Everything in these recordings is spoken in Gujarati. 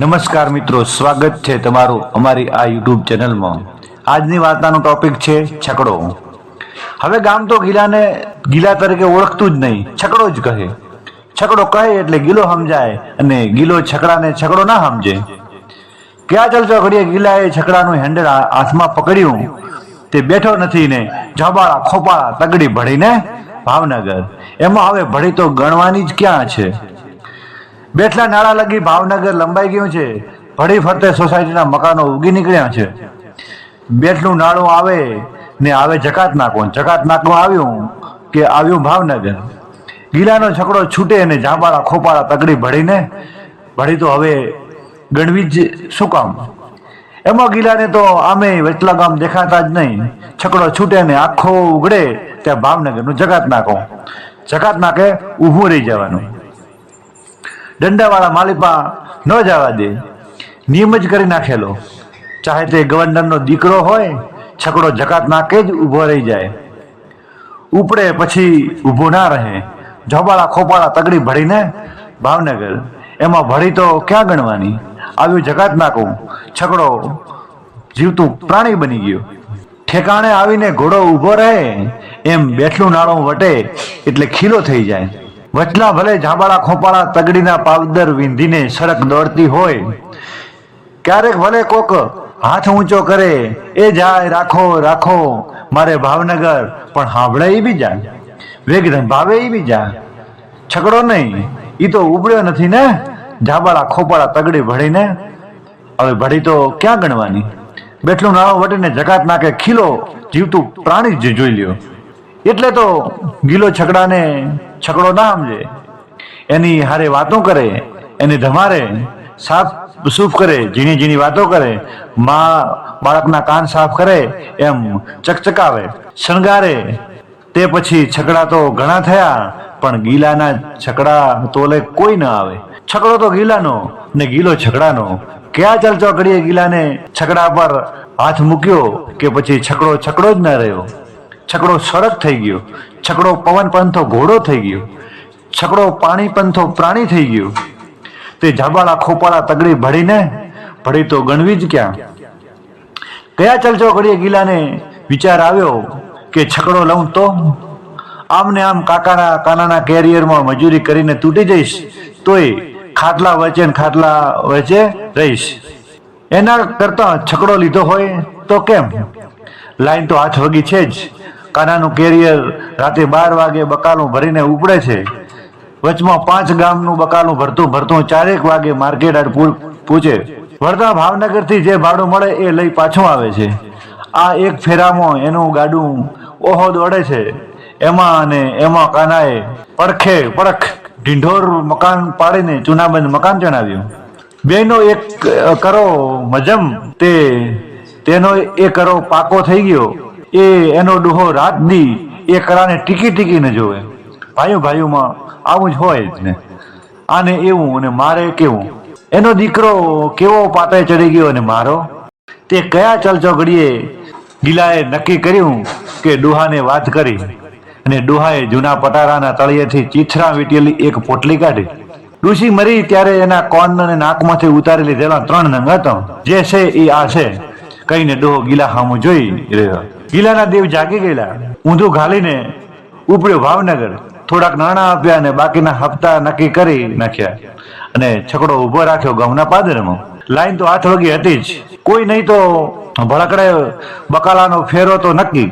નમસ્કાર મિત્રો, સ્વાગત છે તમારું અમારી આ યુટ્યુબ ચેનલમાં. આજની વાર્તાનો ટોપિક છે છકડો. હવે ગામ તો ગીલાને, ગીલા તરીકે ઓળખતું જ નહીં, છકડો જ કહે. છકડો કહે એટલે ગીલો સમજાય અને ગીલો છકડાને છકડો ના સમજે. ક્યાં ચાલતો ઘડીએ ગીલાએ છકડાનું હેન્ડલ હાથમાં પકડ્યું? તે બેઠો નથી ને જબાળા, ખોપાળા, તગડી ભળીને ભાવનગર. એમાં હવે ભળી તો ગણવાની જ ક્યાં છે? બેઠલા નાળા લગી ભાવનગર લંબાઈ ગયું છે. ભળી ફરતે સોસાયટીના મકાનો ઉગી નીકળ્યા છે. બેઠલું નાળું આવે ને આવે જકાત નાકો જકાત નાખવા આવ્યું કે આવ્યું ભાવનગર. ગીલાનો છકડો છૂટે અને જાંબાળા ખોપાળા તગડી ભળીને, ભળી તો હવે ગણવી જ શું કામ? એમાં ગીલાને તો આમે વચલા ગામ દેખાતા જ નહીં. છકડો છૂટે ને આખો ઉઘડે ત્યાં ભાવનગરનું જકાત નાકો જકાત નાકે ઊભું રહી જવાનું. દંડાવાળા માલિપા ન જવા દે. નિયમ જ કરી નાખેલો. ચાહે તે ગવર્નરનો દીકરો હોય, છકડો જકાત નાકે જ ઊભો રહી જાય. ઉપડે પછી ઊભો ના રહે. જોબાળા ખોપાળા તગડી ભળીને ભાવનગર. એમાં ભળી તો ક્યાં ગણવાની? આવ્યું જકાત નાખું. છકડો જીવતું પ્રાણી બની ગયું. ઠેકાણે આવીને ઘોડો ઊભો રહે, એમ બેઠલું નાળું વટે એટલે ખીલો થઈ જાય. વચલા ભલે જાંબાળા ખોપાળા તગડીના પાવદર વિંધીને સડક દોડતી હોય, ક્યારેક ભલે કોક હાથ ઊંચો કરે, એ જાય, રાખો રાખો, મારે ભાવનગર. પણ હાંભળે એ બી જાય વેગ ભાવે એ બી જાય છકડો નહીં એ તો ઉબળ્યો નથી ને? જાબાળા ખોપાળા તગડી ભળીને. હવે ભળી તો ક્યાં ગણવાની? બેઠલું નાળો વટીને જકાત નાખે ખીલો જીવતું પ્રાણી જ જોઈ લ્યો. એટલે તો ગીલો છકડાને છકડો ના સમજે. એની હારે વાતો કરે, એને ધમારે, સાફ સૂફ કરે, ઝીણી ઝીણી વાતો કરે, માં બાળકના કાન સાફ કરે, એમ ચકચકાવે, શણગારે. તે પછી છકડા તો ઘણા થયા, પણ ગીલાના છકડા તોલે કોઈ ન આવે. છકડો તો ગીલાનો ને ગીલો છકડાનો. ક્યાં ચલચો કરીએ ગીલાને? છકડા પર હાથ મૂક્યો કે પછી છકડો છકડો જ ન રહ્યો. છકડો સડક થઈ ગયો. છકડો પવન પંથો ઘોડો થઈ ગયો. છકડો પાણી પંથો પ્રાણી થઈ ગયો. તે જાબાળા ખોપાળા તગડી ભળીને ભળી તો ગણવી જ ક્યાં? કયા ચલચો ઘડીએ ગીલાને વિચાર આવ્યો કે છકડો લઉં તો? આમને આમ કાકાના કાનાના કેરિયરમાં મજૂરી કરીને તૂટી જઈશ, તોય ખાટલા વચ્ચે ખાટલા વચ્ચે રહીશ. એના કરતા છકડો લીધો હોય તો કેમ? લાઈન તો હાથ વગી છે જ. કાનાનું કેરિયર રાતે બાર વાગે બકાલું ભરીને ઉપડે છે. વચમાં પાંચ ગામનું બકાલું ભરતું ભરતું ચારેક વાગે માર્કેટ પૂછે. વડોદરા ભાવનગરથી જે ભાડું મળે એ લઈ પાછું આવે છે. આ એક ફેરામાં એનું ગાડું ઓહો દોડે છે. એમાં અને એમાં કાનાએ પડખે પડખ ઢીંઢોર મકાન પાડીને ચૂનાબંધ મકાન ચણાવ્યું. બેનો એક કરો મજમ તે, તેનો એ કરો પાકો થઈ ગયો. એ એનો ડોહો રાત દી એ કરાને ટીકી ટીકીને જોવે. ભાઈઓ ભાઈઓમાં આવું જ હોય જ ને. આને એવું અને મારે કેવું? એનો દીકરો કેવો પાતે ચડી ગયો અને મારો? તે કયા ચલચો ઘડીએ ગિલાએ નક્કી કર્યું કે ડોહાને વાત કરી? અને ડોહાએ જૂના પટારાના તળિયેથી ચીથરા વીટેલી એક પોટલી કાઢી. ડુસી મરી ત્યારે એના કોન અને નાકમાંથી ઉતારી લીધેલા ત્રણ નંગ હતો. જે છે એ આ છે. કહીને ડોહો ગિલા સામું જોઈ રહ્યો. ગીલાના દેવ જાગી ગયેલા. ઊંધું ઘાલીને ઉપડ્યો ભાવનગર. થોડાક નાણાં આપ્યા અને બાકીના હપ્તા નક્કી કરી નાખ્યા. અને છકડો ઊભો રાખ્યો ઘઉંના પાદરમાં. લાઈન તો આઠ વાગી હતી જ. કોઈ નહીં તો ભડકડે બકાલાનો ફેરો તો નક્કી.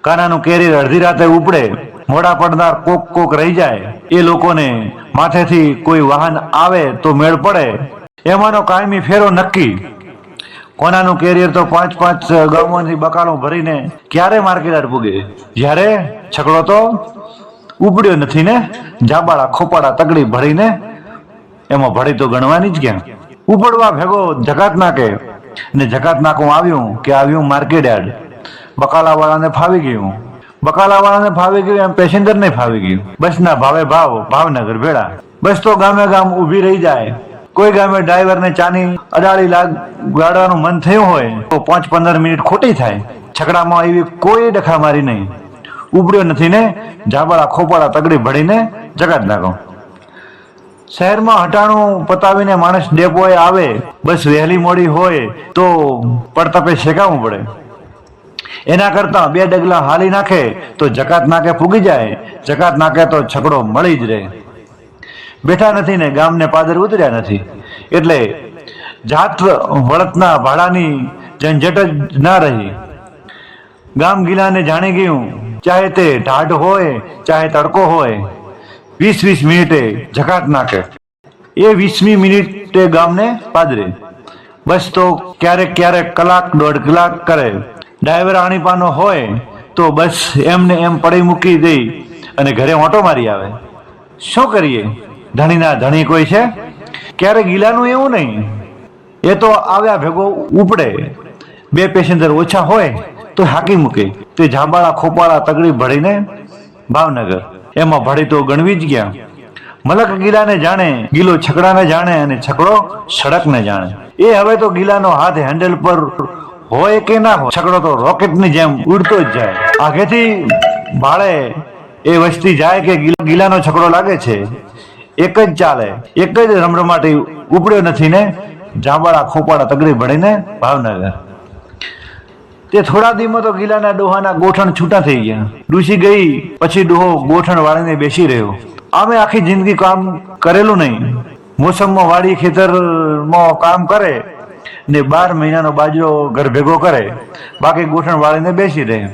કાનાનું કેરી અડધી રાતે ઉપડે. મોડા પડનાર કોક કોક રહી જાય. એ લોકોને માથેથી કોઈ વાહન આવે તો મેળ પડે. એમાંનો કાયમી ફેરો નક્કી. કોનાનું કેરિયર તો પાંચ પાંચ ગામોથી બકાલું ભરીને ક્યારે માર્કેટ પૂગે? જ્યારે છકડો તો ઉપડ્યો નથી ને, જાબાળા ખોપાડા તગડી ભરીને એમાં ભળી તો ગણવાની જ ક્યાં? ઉપડવા ભેગો જકાત નાકે ને જકાત નાકું આવ્યું કે આવ્યું માર્કેટ યાર્ડ બકાલાવાળાને ફાવી ગયું. બકાલાવાળાને ફાવી ગયું એમ પેસેન્જર ને ફાવી ગયું. બસના ભાવે ભાવ, ભાવનગર ભેળા. બસ તો ગામે ગામ ઊભી રહી જાય. કોઈ ગામે ડ્રાઈવરને ચાની અડાળી લાગ, ગાડવાનું મન થયું હોય, તો પાંચ પંદર મિનિટ ખોટી થાય. છકડામાં એવી કોઈ ડખામારી નહીં. ઉબડ્યો નથી ને, જાબાળા ખોપાળા તગડી ભળીને જગાત નાખો શહેરમાં હટાણું પતાવીને માણસ ડેપોએ આવે, બસ વહેલી મોડી હોય, તો પડતપે શેકાવવું પડે. એના કરતાં બે ડગલા હાલી નાખે, તો જકાત નાકે ફૂગી જાય, જકાત નાકે તો છકડો મળી જ રહે. બેઠા નથી ને, ગામને પાદર ઉતર્યા નથી. એટલે જાત વળતના ભાડાની ઝંઝટ જ ના રહી. ગામ ગીલાને જાણી ગયું, ચાહે તે ઢાઢ હોય, ચાહે તડકો હોય. વીસ વીસ મિનિટે ઝકાટ નાખે. એ વીસમી મિનિટે ગામને પાદરે. બસ તો ક્યારેક ક્યારેક કલાક, દોઢ કલાક કરે. ડ્રાઈવર આણીપાનો હોય, તો બસ એમને એમ પડી મૂકી દઈ અને ઘરે ઓટો મારી આવે. શું કરીએ? ધણીના ધણી કોઈ છે? ક્યારે ગીલાનું એવું નહીં. એ તો આવ્યા ભેગો ઉપડે. બે પેસેન્જર ઓછા હોય તો હાકી મૂકે. તે જાબાળા ખોપાળા તગડી ભળીને ભાવનગર. એમાં ભળી તો ગણવી જ ગયા. મલક ગીલાને જાણે, ગીલો છકડાને જાણે અને છકડો સડકને જાણે. એ હવે તો ગીલાનો હાથ હેન્ડલ પર હોય કે ના હોય, છકડો તો રોકેટની જેમ ઉડતો જ જાય. આગેથી ભાળે એ વસ્તી જાય કે ગીલા- ગીલાનો છકડો લાગે છે. એક જ ચાલે, એક જ રમરમાટી ઉપડ્યો નથી ને, જાંબાળા ખોપાળા તગડી ભળીને ભાવનગર. તે થોડા દીમાં તો ગીલાના ડોહાના ગોઠણ છૂટા થઈ ગયા. ડૂસી ગઈ, પછી ડોહો ગોઠણ વાળીને બેસી રહ્યો. આમે આખી જિંદગી કામ કરેલું નહીં. મોસમમાં વાડી ખેતરમાં કામ કરે ને બાર મહિનાનો બાજરો ઘર ભેગો કરે. બાકી ગોઠણ વાળીને બેસી રહે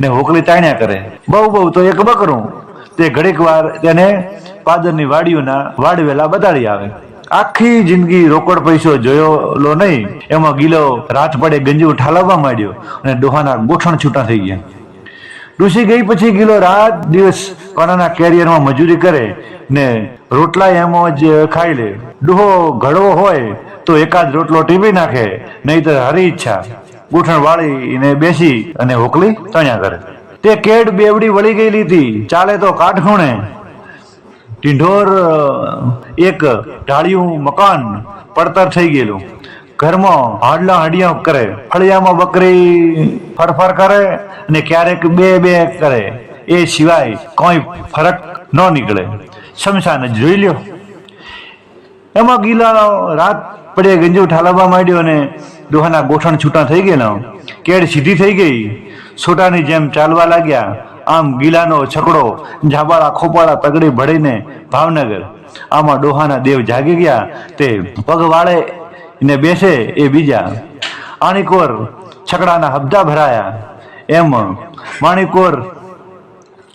ને હોકલી તાણ્યા કરે. બહુ બહુ, તો એક બકરું. તે ઘડીક વાર તેને પાદરની વાડીઓના વાડવેલા બતાડી આવે. આખી જિંદગી રોકડ પૈસો જોયેલો નહીં, એમાં ગીલો રાત પડે ગંજી ઠાલવવા માંડ્યો અને ડોહાના ગોઠણ છૂટા થઈ ગયા. ડૂસી ગઈ પછી ગીલો રાત દિવસ કોનાના કેરિયરમાં મજૂરી કરે ને રોટલા એમાં જ ખાઈ લે. ડોહો ઘડવો હોય તો એકાદ રોટલો ટીપી નાખે નહીં તો હરી ઈચ્છા. ગોઠણ વાળીને બેસી અને હોકલી તણ્યા કરે. તે કેડ બેવડી વળી ગયેલી હતી, ચાલે તો કાઠખૂણે ઢીંઢોર એક ઢાળિયું મકાન પડતર થઈ ગયેલું. ઘરમાં હાડલા હાડિયા કરે, ફળિયામાં બકરી ફરફર કરે અને ક્યારેક બે બે કરે. એ સિવાય કોઈ ફરક ન નીકળે. શમશાન જોઈ લ્યો. એમાં ગીલા રાત પડે, ગંજુ ઠાલવવા માંડ્યો અને દોહાના ગોઠણ છૂટા થઈ ગયેલા. કેડ સીધી થઈ ગઈ. છોટાની જેમ ચાલવા લાગ્યા. આમ ગીલાનો છકડો, ઝાબાળા ખોપાળા તગડી ભળીને ભાવનગર. આમાં ડોહાના દેવ જાગી ગયા, તે પગ વાળે ને બેસે એ બીજા. આણીકોર છકડાના હબ્દા ભરાયા. એમ માણીકોર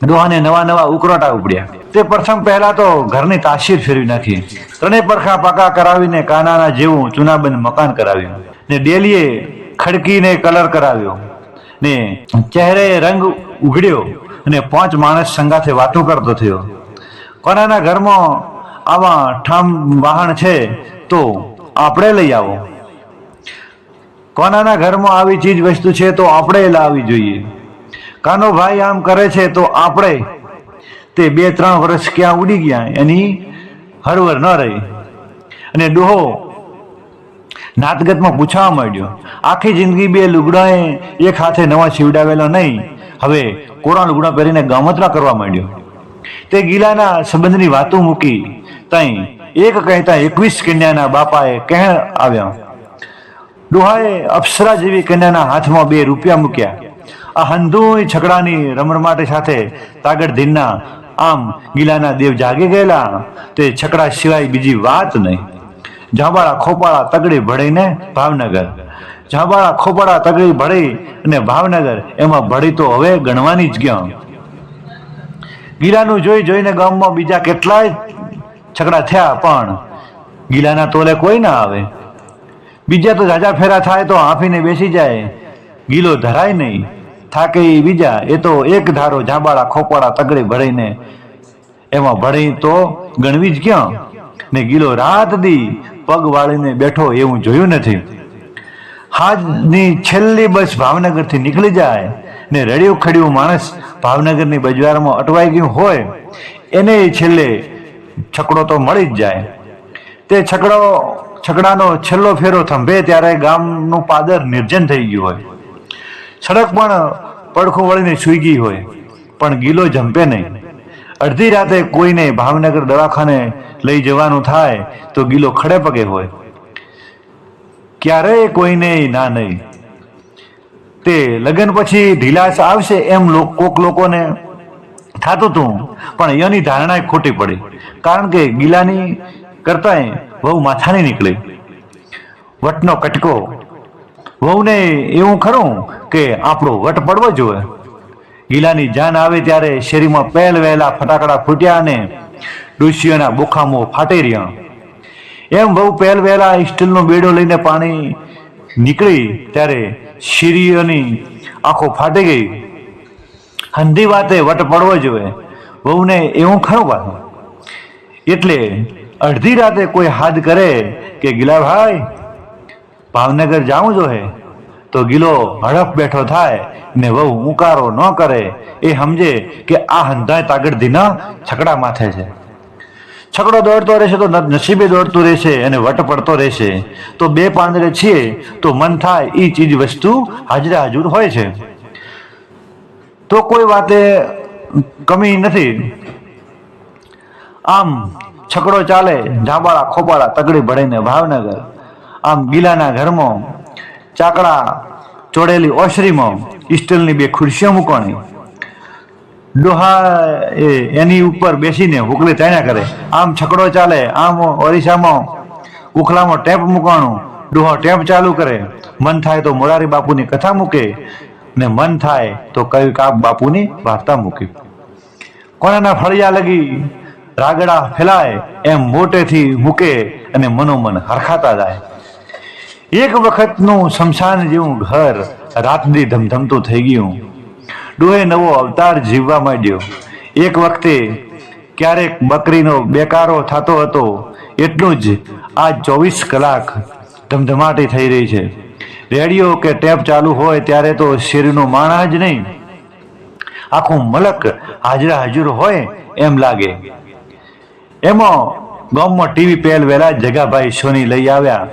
ડોહાને નવા નવા ઉકરોટા ઉપડ્યા. તે પ્રથમ પહેલા તો ઘરની તાસીર ફેરવી નાખી. ત્રણેય પરખા પાકા કરાવીને કાનાના જેવું ચૂનાબંધ મકાન કરાવ્યું. ને ડેલીએ ખડકીને કલર કરાવ્યો. ને ચહેરે રંગ ઉઘડ્યો. અને પાંચ માણસ સંગાથે વાતો કરતો થયો. કોનાના ઘરમાં આવા ઠામ વાહન છે તો આપણે લઈ આવો. કોનાના ઘરમાં આવી ચીજ વસ્તુ છે તો આપણે લાવવી જોઈએ. કાનો ભાઈ આમ કરે છે તો આપણે. તે બે ત્રણ વર્ષ ક્યાં ઉડી ગયા, એની હરવર ન રહી. અને ડોહો નાતગતમાં પૂછવા માંડ્યો, આખી જિંદગી બે લુગડાએ એક હાથે નવા સીવડાવેલો નહીં હવે કોરા લુગડા પહેરીને ગામતરા કરવા માંડ્યો. તે ગીલાના સંબંધની વાતો મૂકી તઈ એક કહેતા એકવીસ કન્યાના બાપાએ કહે આવ્યા, ડોહાએ અપ્સરા જેવી કન્યાના હાથમાં બે રૂપિયા મૂક્યા. આ હંધુય છકડાની રમરમાટે સાથે તાગડ ધીનના આમ ગીલાના દેવ જાગી ગયેલા. તે છકડા સિવાય બીજી વાત નહીં. જાંબાળા ખોપાળા તગડી ભળીને ભાવનગર જાંબાળા, ખોબાળા, તગડી, ભળી અને ભાવનગર એમાં ભળી તો હવે ગણવાની જ ગયો. ગીલાનું જોઈ જોઈને ગામમાં બીજા કેટલાય છકડા થયા, પણ ગીલાના તોલે કોઈ ના આવે. બીજા તો જાજા ફેરા થાય તો હાંફીને બેસી જાય. ગીલો ધરાય નહીં. થાકે એ બીજા. એ તો એક ધારો જાબાળા, ખોપાળા, તગડી, ભળીને એમાં ભળી તો ગણવી જ ક્યાં ને ગીલો રાત દી પગ વાળીને બેઠો એવું જોયું નથી. હાજની છેલ્લી બસ ભાવનગરથી નીકળી જાય ને રડ્યું ખડ્યું માણસ ભાવનગરની બજારમાં અટવાઈ ગયું હોય, એને છેલ્લે છકડો તો મળી જ જાય. તે છકડો, છકડાનો છેલ્લો ફેરો થંભે ત્યારે ગામનું પાદર નિર્જન થઈ ગયું હોય. સડક પણ પડખું વળીને સૂઈ ગઈ હોય, પણ ગીલો જંપે નહીં. અડધી રાતે કોઈને ભાવનગર દવાખાને લઈ જવાનું થાય તો ગીલો ખડે પગે હોય. ક્યારેય કોઈને ના નહીં. તે લગ્ન પછી ઢીલાશ આવશે એમ કોક લોકોને થતું હતું, પણ એની ધારણા ખોટી પડી, કારણ કે ગીલાની કરતાંય વહુ માથાની નીકળી. વટનો કટકો. વહુને એવું ખરું કે આપણો વટ પડવો જોઈએ ગીલાની જાન આવે ત્યારે શેરીમાં પહેલ વહેલા ફટાકડા ફૂટ્યા અને ડોશીઓના બોખામો ફાટી રહ્યા. એમ બહુ પહેલ વહેલા સ્ટીલનો બેડો લઈને પાણી નીકળી ત્યારે શીરીઓની આંખો ફાટી ગઈ. હંધી વાતે વટ પડવો જોઈએ. વહુને એવું ખરું પાછું એટલે અડધી રાતે કોઈ હાથ કરે કે ગિલાભાઈ ભાવનગર જાવું જોઈએ. તો ગિલો હડપ બેઠો થાય ને વહુ ઉકારો ન કરે. એ સમજે કે આ હંધાય તાગડધીના છકડા માથે છે. છકડો દોડતો રહેશે તો નસીબે દોડતું રહેશે અને વટ પડતો રહેશે. તો બે પાંદડે છીએ તો મન થાય એ ચીજ વસ્તુ હાજરે હાજર હોય છે. તો કોઈ વાતે કમી નથી. આમ છકડો ચાલે, ઢાબાળા ખોપાળા તગડી ભળીને ભાવનગર. આમ ગીલાના ઘરમાં ચાકડા ચોડેલી ઓસરીમાં સ્ટીલની બે ખુરશીઓ મૂકવાની. ડોહા એ, એની ઉપર બેસીને હુકલી તણ્યા કરે. આમ છકડો ચાલે, આમ ઓરિસ્સામાં ઉખલામાં ટેપ મૂકવાનું ડોહો ટેપ ચાલુ કરે. મન થાય તો મોરારી બાપુની કથા મૂકે ને મન થાય તો કઈ કાપ બાપુની વાર્તા મૂકે. કોનાના ફળિયા લગી રાગડા ફેલાય, એમ મોટેથી મૂકે અને મનોમન હરખાતા જાય. એક વખતનું શમશાન જેવું ઘર રાતની ધમધમતું થઈ ગયું. ડોહે નવો અવતાર જીવવા માંડ્યો. એક વખતે ક્યારેક બકરીનો બેકારો થતો હતો, એટલું જ આ ચોવીસ કલાક ધમધમાટી થઈ રહી છે. રેડિયો કે ટેપ ચાલુ હોય ત્યારે તો શેરીનો માણા જ નહીં. આખું મલક હાજરા હાજર હોય એમ લાગે. એમાં ગામમાં ટીવી પહેલ વહેલા જગાભાઈ સોની લઈ આવ્યા.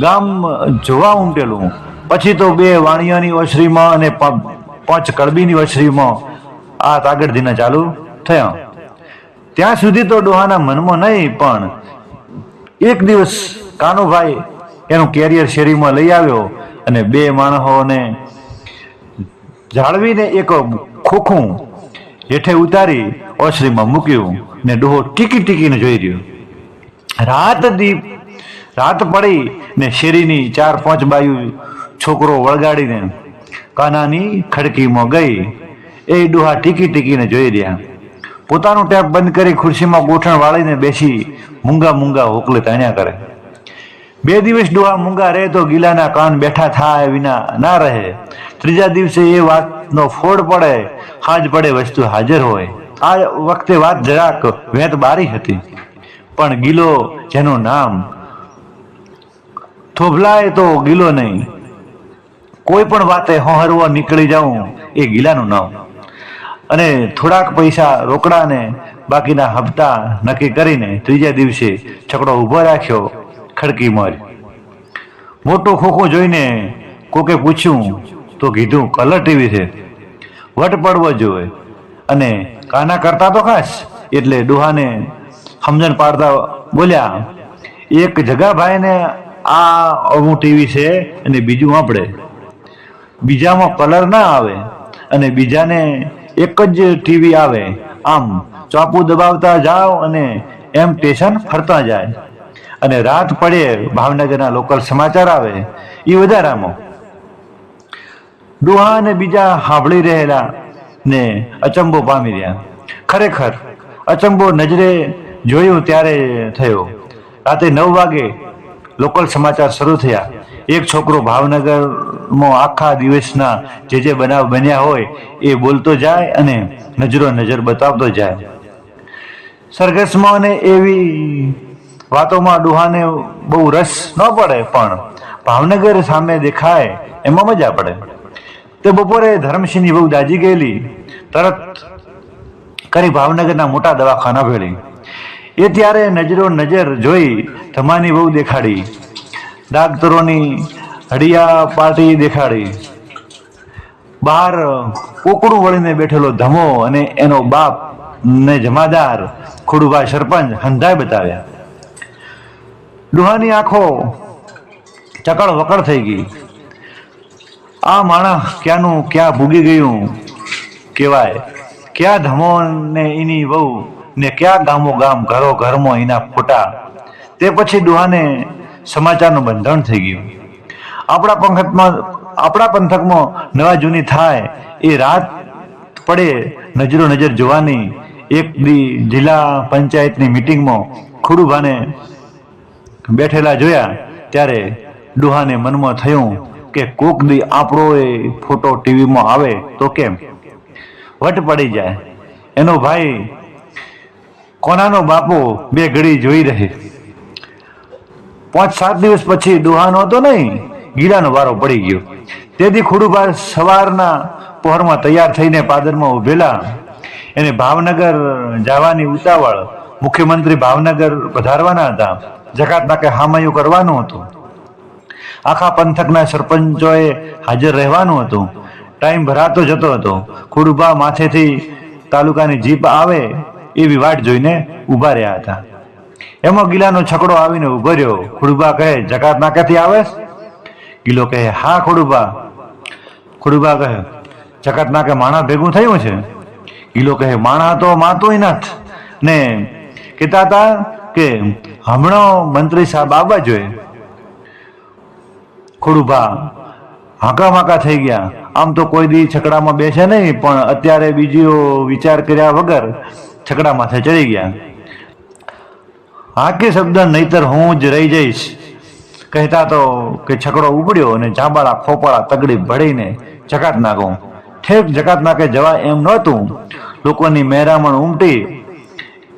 ગામ જોવા ઉમટેલું. પછી તો બે વાણિયાની ઓસરીમાં અને પાંચ કડબીની વછરીમાં આ તાગડધીના ચાલુ થયા. ત્યાં સુધી તો ડોહાના મનમાં નહીં, પણ એક દિવસ કાનુભાઈ એનું કેરિયર શેરીમાં લઈ આવ્યો અને બે માણસોને જાળવીને એક ખોખું હેઠે ઉતારી ઓસરીમાં મૂક્યું ને ડોહો ટીકી ટીકીને જોઈ રહ્યો. રાત દીપ રાત પડી ને શેરીની ચાર પાંચ બાયુ છોકરો વળગાડીને કાનાની ખડકીમાં ગઈ. એ ડોહા ટીકી ટીકીને જોઈ રહ્યા. પોતાનું ટેપ બંધ કરી ખુરશીમાં ગોઠણ વાળીને બેસી મૂંગા મૂંગા હોકલે તાણ્યા કરે. બે દિવસ ડોહા મૂંગા રહે તો ગીલાના કાન બેઠા થાય વિના ના રહે. ત્રીજા દિવસે એ વાતનો ફોડ પડે, હાજ પડે વસ્તુ હાજર હોય. આ વખતે વાત જરાક વેત બારી હતી. પણ ગીલો જેનું નામ થોભલાય તો ગીલો નહીં. કોઈ પણ વાતે હોહરવા નીકળી જાઉં એ ગિલાનું નામ. અને થોડાક પૈસા રોકડાને બાકીના હપ્તા નક્કી કરીને ત્રીજા દિવસે છકડો ઊભો રાખ્યો, ખડકી મર. મોટું ખોખું જોઈને કોકે પૂછ્યું, તો કીધું કલર ટીવી છે? વટ પડવો જોઈએ? અને કાના કરતા તો ખાસ? એટલે ડોહાને સમજણ પાડતા બોલ્યા, એક જગાભાઈને આ અમુક ટીવી છે અને બીજું આપણે. બીજામાં કલર ના આવે અને બીજાને એક જ ટીવી આવે, આમ ચાપુ દબાવતા જાઓ અને એમ સ્ટેશન ફરતા જાય. અને રાત પડે, ભાવનગરના લોકલ સમાચાર આવે, એ વધારામાં ડોહા અને બીજા સાંભળી રહેલા ને અચંબો પામી રહ્યા. ખરેખર, અચંબો નજરે જોયું ત્યારે થયો. રાતે નવ વાગે લોકલ સમાચાર શરૂ થયા. એક છોકરો ભાવનગરમાં આખા દિવસના જે જે બનાવ બન્યા હોય એ બોલતો જાય અને નજરો નજર બતાવતો જાય. સરઘસમાં એવી વાતોમાં ડુહાને બહુ રસ ન પડે, પણ ભાવનગર સામે દેખાય એમાં મજા પડે. તે બપોરે ધર્મસિંહની બહુ દાજી ગયેલી, તરત કરી ભાવનગરના મોટા દવાખાના ભેળી. એ ત્યારે નજરો નજર જોઈ ધમાની બહુ દેખાડી. ડાક્ટરોની હડિયા પાટી દેખાડી. બહાર કોકડું વળીને બેઠેલો ધમો અને એનો બાપ ને જમાદાર ખુડુભાઈ સરપંચ હંધાય બતાવ્યા. ડોહાની આંખો ચકળ વકળ થઈ ગઈ. આ માણસ ક્યાંનું ક્યાં ભૂગી ગયું કહેવાય. ક્યાં ધમો ને એની વહુ ને ક્યાં ગામો ગામ ઘરો ઘરમાં એના ફોટા. તે પછી ડોહાને સમાચારનું બંધન થઈ ગયું. આપણા પંથકમાં આપણા પંથકમાં નવા જૂની થાય, એ રાત પડે નજરો નજર જોવાની, એક દી જિલ્લા પંચાયતની મિટિંગમાં ખુડુભાને બેઠેલા જોયા, ત્યારે ડોહાને મનમાં થયું કે કોક દી આપણો એ ફોટો ટીવીમાં આવે તો કેમ? વટ પડી જાય. એનો ભાઈ, કોનાનો બાપો બે ઘડી જોઈ રહે. પાંચ, સાત દિવસ પછી દુહાનો હતો નહીં ગીડાનો વારો પડી ગયો. તેથી ખુડુભા સવારના પહોરમાં તૈયાર થઈને પાદરમાં ઉભેલા એને ભાવનગર જવાની ઉતાવળ મુખ્યમંત્રી ભાવનગર પધારવાના હતા. જકાત નાકે હામયું કરવાનું હતું. આખા પંથકના સરપંચોએ હાજર રહેવાનું હતું. ટાઈમ ભરાતો જતો હતો. ખુડુભા માથેથી તાલુકાની જીપ આવે એવી વાટ જોઈને ઊભા રહ્યા હતા. એમાં ગિલાનો છકડો આવીને ઊભો રહ્યો. ખુડુબા કહે, જકાત નાકેથી આવે ગિલો કહે, હા, ખુડુબા. ખુડુબા કહે, જકાત નાકે માણા ભેગું થયું છે? ગિલો કહે, માણા તો માતોય નથ. ને કહેતા હતા કે, હમણાં મંત્રી સાહેબ આવવા જોઈએ ખોડુભા હાંકા માકા થઈ ગયા. આમ તો કોઈ દી છકડામાં બેસે નહીં, પણ અત્યારે બીજો વિચાર કર્યા વગર છકડા માથે ચડી ગયા. હાકે શબ્દ નહીતર હું જ રહી જઈશ. કહેતા તો કે છકડો ઉપડ્યો અને જાંબાળા ખોપાળા તગડી ભળીને જકાત નાખો. ઠેક જકાત નાકે જવા એમ નહોતું. લોકોની મહેરામણ ઉમટી.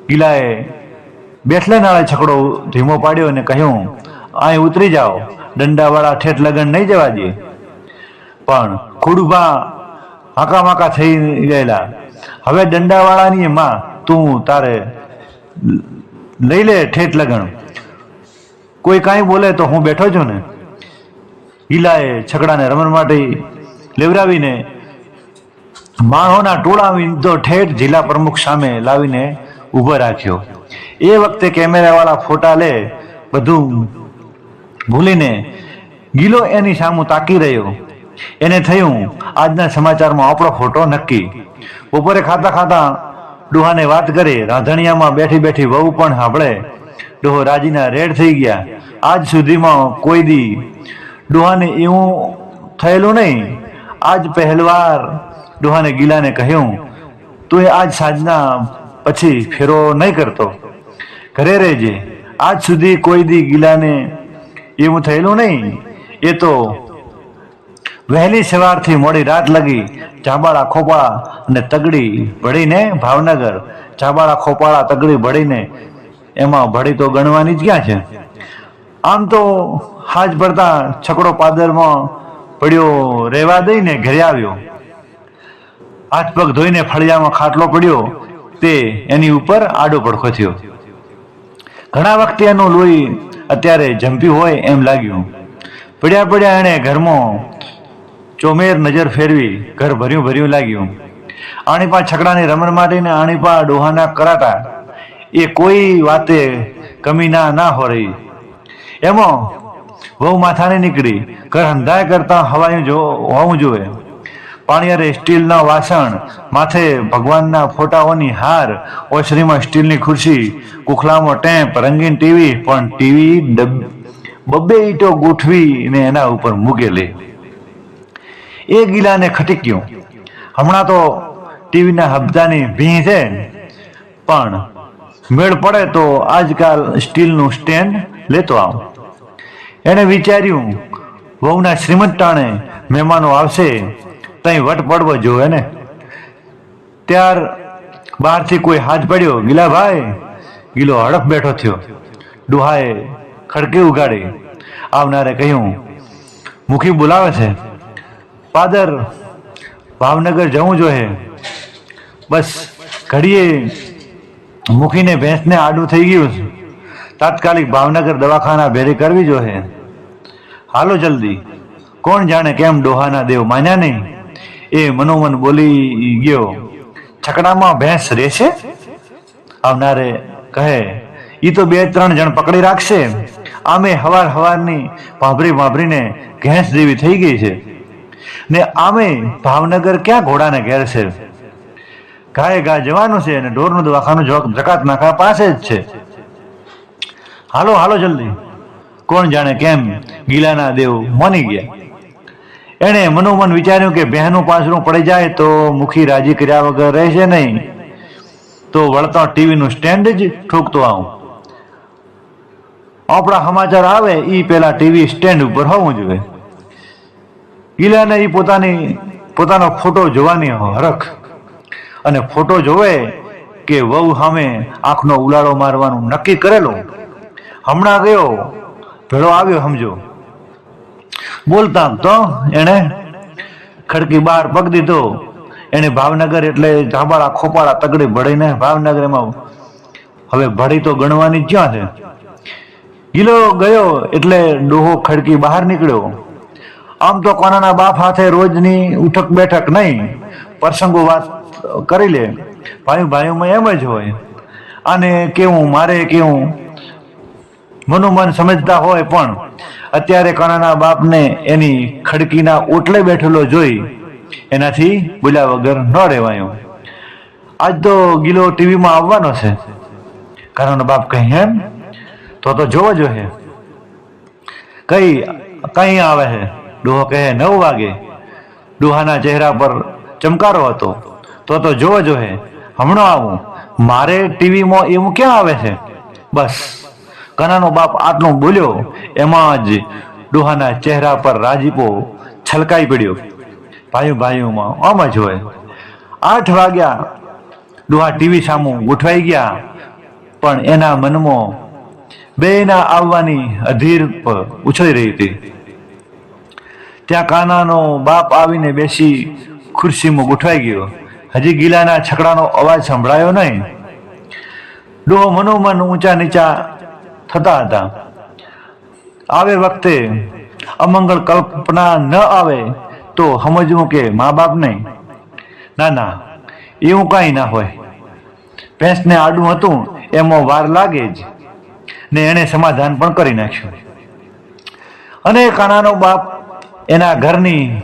ગિલાએ બેઠલે છકડો ધીમો પાડ્યો અને કહ્યું અહીં ઉતરી જાઓ. દંડાવાળા ઠેઠ લગન નહીં જવા દે. પણ ખોડુભા હાકા માકા થઈ ગયેલા. હવે દંડાવાળાની માં તું તારે લઈ લે ઠેઠ લગણ કોઈ કાંઈ બોલે તો હું બેઠો છું ને. ગીલાએ છકડાને રમણ માટે લેવરાવીને માણોના ટોળા તો ઠેઠ જિલ્લા પ્રમુખ સામે લાવીને ઊભો રાખ્યો. એ વખતે કેમેરાવાળા ફોટા લે બધું ભૂલીને ગીલો એની સામું તાકી રહ્યો. એને થયું આજના સમાચારમાં આપણો ફોટો નક્કી. બપોરે ખાતા ખાતા ડોહાને વાત કરે, રાંધણિયામાં બેઠી બેઠી વહુ પણ સાંભળે. ડોહો રાજીના રેડ થઈ ગયા. આજ સુધીમાં કોઈ દી ડોહાને એવું થયેલું નહીં. આજ પહેલવાર ડોહાને ગીલાને કહ્યું તું એ આજ સાંજના પછી ફેરો નહીં કરતો. ઘરે રહેજે. આજ સુધી કોઈ દી ગીલાને એવું થયેલું નહીં. એ તો વહેલી સવારથી મોડી રાત લગી ચાબાળા ખોપાળા અને તગડી ભળીને ભાવનગર. ચાબાળા ખોપાળા, તગડી ભળીને એમાં ભળી તો ગણવાની જ ક્યાં છે? આમ તો હાજ ભરતા છકડો પાદરમાં પડ્યો રહેવા દઈને ઘરે આવ્યો. હાથ પગ ધોઈને ફળિયામાં ખાટલો પડ્યો, તે એની ઉપર આડો પડખો થયો. ઘણા વખતે એનું લોહી અત્યારે જંપ્યું હોય એમ લાગ્યું. પડ્યા પડ્યા એણે ઘરમાં ચોમેર નજર ફેરવી ઘર ભર્યું ભર્યું લાગ્યું. આણીપા છકડાની રમણ માટીને આણીપા ડોહાના કરાટા એ કોઈ વાતે કમી ના ના હો રહી એમાં વહુ માથાને નીકળી, ઘર અંધાય કરતા હવાયું જો હોવું જોઈએ પાણીયારે સ્ટીલના વાસણ, માથે ભગવાનના ફોટાઓની હાર, ઓછરીમાં સ્ટીલની ખુરશી, કુખલામાં ટેમ્પ રંગીન ટીવી, પણ ટીવી બબ્બે ઈટો ગોઠવીને એના ઉપર મૂકેલી. એ ગીલાને ખટીક્યું હમણાં તો ટીવીના હબ્જાની ભીં છે. પણ મેળ પડે તો આજકાલ સ્ટીલનું સ્ટેન્ડ લેતો આવ. એણે વિચાર્યું, વહુના શ્રીમંત ટાણે મહેમાનો આવશે, તઈ વટ પડવો જોવે ને. ત્યાર બહારથી કોઈ હાથ પડ્યો, ગીલાભાઈ. ગીલો હડફ બેઠો થયો. ડુહાએ ખડકી ઉગાડી. આવનારે કહ્યું, મુખી બોલાવે છે. પાદર, ભાવનગર જવું જોઈએ. બસ, ઘડીએ મૂકીને ભેંસને આડું થઈ ગયું છે. તાત્કાલિક ભાવનગર દવાખાના ભેરી કરવી જોઈએ. હાલો જલ્દી. કોણ જાણે કેમ ડોહાના દેવ માન્યા નહીં? એ મનોમન બોલી ગયો, છકડામાં ભેંસ રહેશે આવનારે કહે એ તો બે ત્રણ જણ પકડી રાખશે. આમે હવાર હવારની ભાભરી ભાભરીને ઘેંસ જેવી થઈ ગઈ છે. ને આમે ભાવનગર ક્યાં ઘોડાને ઘેર છે? ગાય ગા જવાનું છે અને ઢોરનું દવાખાનું જો- જકાત નાખા પાસે જ છે. હાલો હાલો જલ્દી. કોણ જાણે કેમ ગીલાના દેવ મની ગયા. એણે મનોમન વિચાર્યું કે બહેનું પાછળું પડી જાય તો મુખી રાજી કર્યા વગર રહેશે નહીં. તો વળતા ટીવીનું સ્ટેન્ડ જ ઠોકતો આવું. આપણા સમાચાર આવે એ પેલા ટીવી સ્ટેન્ડ ઉપર હોવું જોઈએ. ગીલાને એ પોતાની, પોતાનો ફોટો જોવાની હરખ. અને ફોટો જોવે કે વહુ સામે આંખનો ઉલાળો મારવાનું નક્કી કરેલું. હમણાં ગયો, ભેળો આવ્યો સમજો. બોલતા તો એણે ખડકી બહાર પગ દીધો. એને ભાવનગર એટલે ધાબાળા ખોપાળા તગડી ભળીને ભાવનગર એમાં હવે ભળી તો ગણવાની ક્યાં છે. ગિલો ગયો એટલે ડોહો ખડકી બહાર નીકળ્યો. આમ તો કોનાના બાપ હાથે રોજની ઉઠક બેઠક નહીં, પ્રસંગો વાત કરી લે. ભાઈ, ભાઈઓમાં એમ જ હોય. અને કેવું, મારે કેવું? મનોમન સમજતા હોય પણ અત્યારે કોનાના બાપને એની ખડકીના ઓટલે બેઠેલો જોઈ એનાથી બોલ્યા વગર ન રહેવાયું. આજ તો ગીલો ટીવીમાં આવવાનો છે. કાનાનો બાપ કહે એમ તો તો જોવો જોઈએ કઈ કઈ આવે છે ડોહો કહે નવ વાગે. ડોહાના ચહેરા પર ચમકારો હતો. તો તો જોવો જોઈએ હમણાં આવું. મારે ટીવીમાં એવું ક્યાં આવે છે? બસ. કનાનો બાપ આટલું બોલ્યો, એમાં જ ડોહાના ચહેરા પર રાજીપો છલકાઈ પડ્યો. ભાઈઓ ભાઈઓમાં આમ જ હોય. આઠ વાગ્યા ડોહા ટીવી સામું ગોઠવાઈ ગયા, પણ એના મનમાં બેના આવવાની અધીર ઉછળી રહી હતી. ત્યાં કાનાનો બાપ આવીને બેસી ખુરશીમાં ગોઠવાઈ ગયો. હજી ગીલાના છકડાનો અવાજ સંભળાયો નહીં. ડોહો મનોમન ઊંચા નીચા થતા હતા. આવે વખતે અમંગળ કલ્પના ન આવે તો સમજવું કે મા બાપ નહીં. ના ના, એવું કાંઈ ના હોય. ભેંસને આડું હતું, એમાં વાર લાગે જ. ને એણે સમાધાન પણ કરી નાખ્યું. અને કાનાનો બાપ એના ઘરની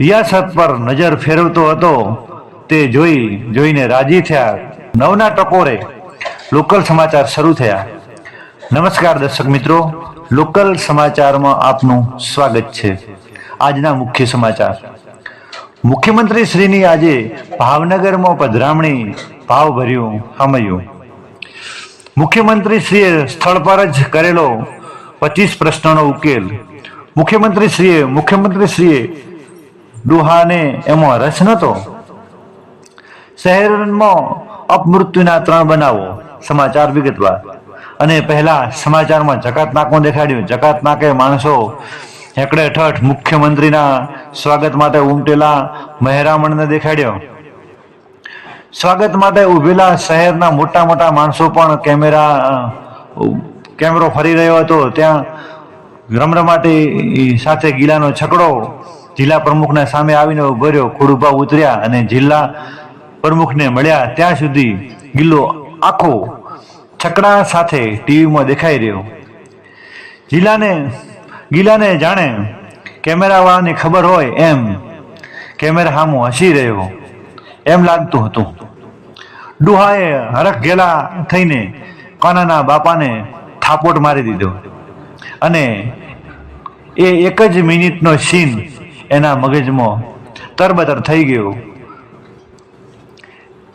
રિયાસત પર નજર ફેરવતો હતો, તે જોઈ, જોઈને રાજી થયા. નવના ટકોરે લોકલ સમાચાર શરૂ થયા. નમસ્કાર દર્શક મિત્રો, લોકલ સમાચારમાં આપનું સ્વાગત છે. આજના મુખ્ય સમાચાર. મુખ્યમંત્રી શ્રીની આજે ભાવનગરમાં પધરામણી ભાવભર્યું સમયું મુખ્યમંત્રી શ્રીએ સ્થળ પર જ કરેલો પચીસ પ્રશ્નોનો ઉકેલ. મુખ્યમંત્રી શ્રીએ મુખ્યમંત્રી શ્રીએ ડોહાને એમાં રસ નહોતો. શહેરમાં અપમૃત્યુના ત્રણ બનાવો, સમાચાર વિગતવાર. અને પહેલા સમાચારમાં જકાત નાકો દેખાડ્યું. જકાત નાકે માણસો હેકડે ઠઠ મુખ્યમંત્રીના સ્વાગત માટે ઉમટેલા મહેરામણને દેખાડ્યો. સ્વાગત માટે ઉભેલા શહેરના મોટા મોટા માણસો પણ કેમેરા કેમેરો ફરી રહ્યો હતો. ત્યાં રમરમાટી સાથે ગીલાનો છકડો જિલ્લા પ્રમુખના સામે આવીને ઊભો રહ્યો. ઉતર્યા અને જિલ્લા પ્રમુખને મળ્યા. ત્યાં સુધી ગિલ્લો આખો છકડા સાથે ટીવીમાં દેખાઈ રહ્યો. જિલ્લાને, ગિલાને જાણે કેમેરાવાળાની ખબર હોય એમ કેમેરા સામું હસી રહ્યો. એમ લાગતું હતું. ડુહાએ હરખ ગેલા થઈને કાનાના બાપાને થાપોટ મારી દીધો. અને એ એક જ મિનિટનો સીન એના મગજમાં તરબતર થઈ ગયો.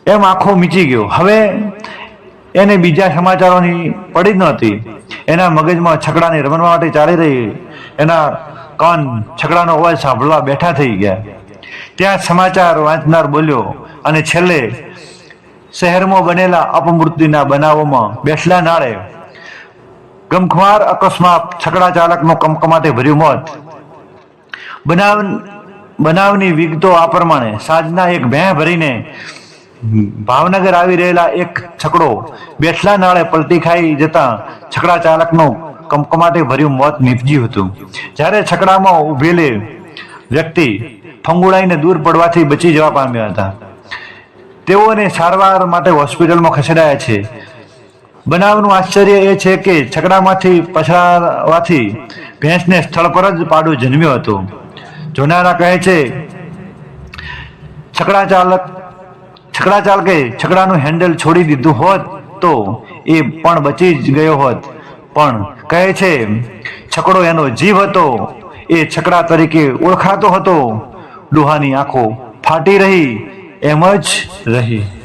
એમ આખો મીચી ગયો. હવે એને બીજા સમાચારોની પડી જ નહોતી એના મગજમાં છકડાની રમવા માટે ચાલી રહી. એના કાન છકડાનો અવાજ સાંભળવા બેઠા થઈ ગયા. ત્યાં સમાચાર વાંચનાર બોલ્યો અને છેલ્લે શહેરમાં બનેલા અપમૃત્યુના બનાવોમાં બેસલા નાળે ગમખ્વાર, અકસ્માત, છકડા ચાલકનું કમકમાટે ભર્યું મોત. બનાવ, બનાવની વિગતો આ પ્રમાણે. સાંજના એક ભેં ભરીને ભાવનગર આવી રહેલા એક છકડો બેઠલા નાળે પલટી ખાઈ જતા છકડા ચાલકનું કમકમાટે ભર્યું મોત નીપજ્યું હતું. જ્યારે છકડામાં ઉભેલી વ્યક્તિ ફંગુડાઈને દૂર પડવાથી બચી જવા પામ્યા હતા. તેઓને સારવાર માટે હોસ્પિટલમાં ખસેડાયા છે. બનાવનું આશ્ચર્ય એ છે કે છકડામાંથી પછડાવાથી ભેંસને સ્થળ પર જ પાડું જન્મ્યો હતો. જોનારા કહે છે, છકડા ચાલક, છકડા ચાલકે છકડાનું હેન્ડલ છોડી દીધું હોત તો એ પણ બચી જ ગયો હોત. પણ કહે છે, છકડો એનો જીવ હતો, એ છકડા તરીકે ઓળખાતો હતો. ડોહાની આંખો ફાટી રહી, એમ જ રહી.